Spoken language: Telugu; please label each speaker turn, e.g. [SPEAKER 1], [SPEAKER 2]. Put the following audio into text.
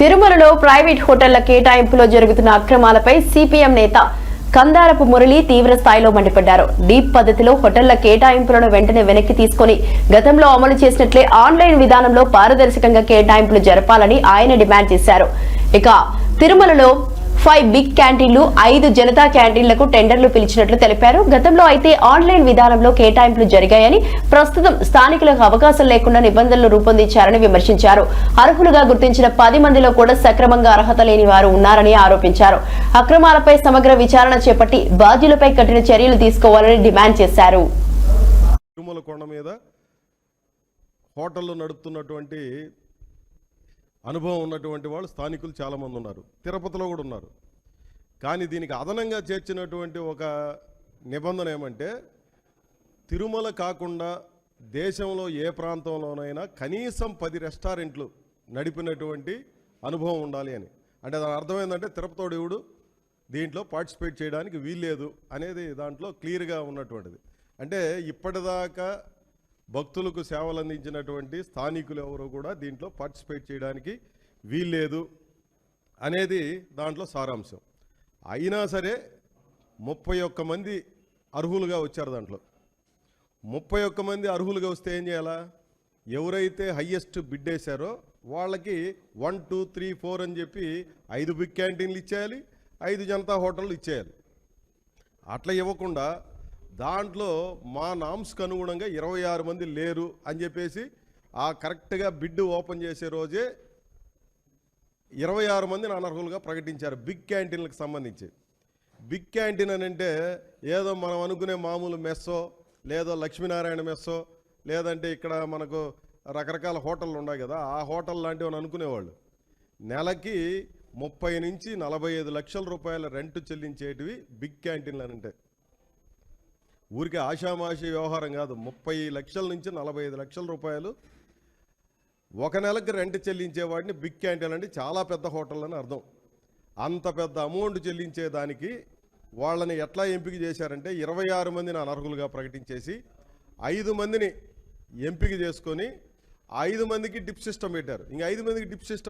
[SPEAKER 1] తిరుమలలో ప్రైవేట్ హోటళ్ళ కేటాయింపులో జరుగుతున్న అక్రమాలపై సిపిఎం నేత కందారపు మురళి తీవ్ర స్థాయిలో మండిపడ్డారు. డీప్ పద్ధతిలో హోటళ్ళ కేటాయింపులను వెంటనే వెనక్కి తీసుకొని గతంలో అమలు చేసినట్లే ఆన్లైన్ విధానంలో పారదర్శకంగా కేటాయింపులు జరపాలని ఆయన డిమాండ్ చేశారు. ఇక తిరుమలలో ఫైవ్ బిగ్ క్యాంటీన్లు ఐదు జనతా క్యాంటీన్లకు టెండర్లు పిలిచినట్లు తెలిపారు. గతంలో అయితే ఆన్లైన్ విధానంలో కేటాయింపులు జరిగాయని ప్రస్తుతం స్థానికులకు అవకాశం లేకుండా నిబంధనలు రూపొందించారని విమర్శించారు. అర్హులుగా గుర్తించిన పది మందిలో కూడా సక్రమంగా అర్హత లేని వారు ఉన్నారని ఆరోపించారు. అక్రమాలపై సమగ్ర విచారణ చేపట్టి బాధ్యులపై కఠిన చర్యలు తీసుకోవాలని డిమాండ్ చేశారు.
[SPEAKER 2] తిరుమల కొండ మీద నడుపుతున్నటువంటి అనుభవం ఉన్నటువంటి వాళ్ళు స్థానికులు చాలామంది ఉన్నారు. తిరుపతిలో కూడా ఉన్నారు. కానీ దీనికి అదనంగా చేర్చినటువంటి ఒక నిబంధన ఏమంటే తిరుమల కాకుండా దేశంలో ఏ ప్రాంతంలోనైనా కనీసం పది రెస్టారెంట్లు నడిపినటువంటి అనుభవం ఉండాలి అని. అంటే దాని అర్థమైందంటే ఏంటంటే తిరుపతోడేవుడు దీంట్లో పార్టిసిపేట్ చేయడానికి వీల్లేదు అనేది దాంట్లో క్లియర్గా ఉన్నటువంటిది. అంటే ఇప్పటిదాకా భక్తులకు సేవలు అందించినటువంటి స్థానికులు ఎవరు కూడా దీంట్లో పార్టిసిపేట్ చేయడానికి వీల్లేదు అనేది దాంట్లో సారాంశం. అయినా సరే ముప్పై ఒక్క మంది అర్హులుగా వచ్చారు దాంట్లో. ముప్పై ఒక్క మంది అర్హులుగా వస్తే ఏం చేయాలా? ఎవరైతే హయ్యెస్ట్ బిడ్ వేశారో వాళ్ళకి వన్ టూ త్రీ ఫోర్ అని చెప్పి ఐదు బిగ్ క్యాంటీన్లు ఇచ్చేయాలి ఐదు జనతా హోటళ్ళు ఇచ్చేయాలి. అట్లా ఇవ్వకుండా దాంట్లో మా నామ్స్కి అనుగుణంగా ఇరవై ఆరు మంది లేరు అని చెప్పేసి ఆ కరెక్ట్గా బిడ్ ఓపెన్ చేసే రోజే ఇరవై ఆరు మందిని అనర్హులుగా ప్రకటించారు బిగ్ క్యాంటీన్లకు సంబంధించి. బిగ్ క్యాంటీన్ అని అంటే ఏదో మనం అనుకునే మామూలు మెస్సో లేదో లక్ష్మీనారాయణ మెస్సో లేదంటే ఇక్కడ మనకు రకరకాల హోటళ్ళు ఉన్నాయి కదా ఆ హోటల్ లాంటివి అని అనుకునేవాళ్ళు. నెలకి ముప్పై నుంచి నలభై ఐదు లక్షల రూపాయల రెంట్ చెల్లించేటివి బిగ్ క్యాంటీన్లు అని అంటే. ఊరికి ఆషామాషి వ్యవహారం కాదు. ముప్పై లక్షల నుంచి నలభై ఐదు లక్షల రూపాయలు. ఒక నెలకు రెంట్ చెల్లించేవాడిని బిగ్ క్యాంటీన్ అంటే చాలా పెద్ద హోటల్ అని అర్థం. అంత పెద్ద అమౌంట్ చెల్లించే దానికి వాళ్ళని ఎట్లా ఎంపిక చేశారంటే ఇరవై ఆరు మందిని అనర్హులుగా ప్రకటించేసి ఐదు మందిని ఎంపిక చేసుకొని ఐదు మందికి డిప్ సిస్టమ్ పెట్టారు. ఇంక ఐదు మందికి డిప్ సిస్టమ్